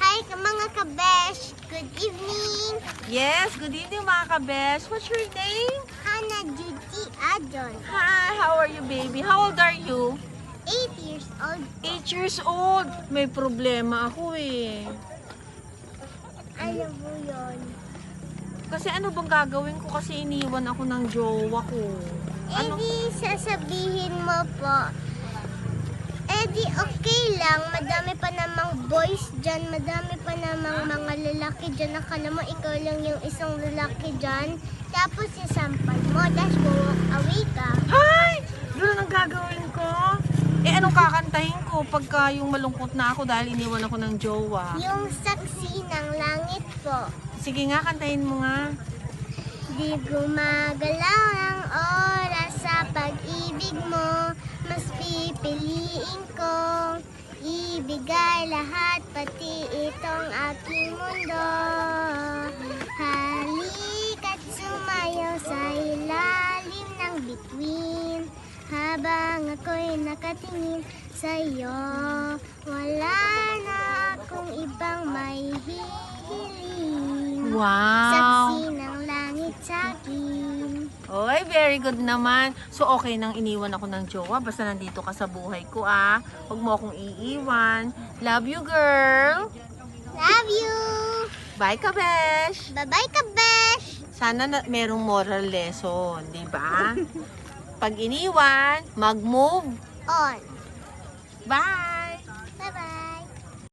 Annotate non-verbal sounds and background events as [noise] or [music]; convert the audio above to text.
Hi mga kabesh! Good evening! Yes, good evening mga kabesh. What's your name? Hannah Judy Adjon, Hi, how are you baby? How old are you? 8 years old. 8 years old. May problema ako eh. Ano po yun? Kasi ano bang gagawin ko kasi iniwan ako ng jowa ko. Ano? Eh di sasabihin mo po, eh di okay lang, madami pa namang boys dyan, madami pa namang mga lalaki dyan. Akala mo ikaw lang yung isang lalaki dyan. Tapos isampal mo, tapos walk away ka. Hi! Doon ang gagawin ko. Eh anong kakantahin ko pagka yung malungkot na ako dahil iniwan ako ng jowa? Yung saksi ng langit po. Sige nga, kantahin mo nga. Di gumagalaw ang oras ibigay lahat Pati itong aking mundo. Halika't sumayaw sa ilalim ng bituin Habang ako'y nakatingin sa'yo. Wala na akong ibang may hihiling Wow! Saksi Oy, very good naman. So, okay nang iniwan ako ng jowa. Basta nandito ka sa buhay ko, ah. Huwag mo akong iiwan. Love you, girl. Love you! Bye, kabesh. Bye-bye ka, Besh! Sana na, merong moral lesson, di ba? [laughs] Pag iniwan, mag-move. On. Bye!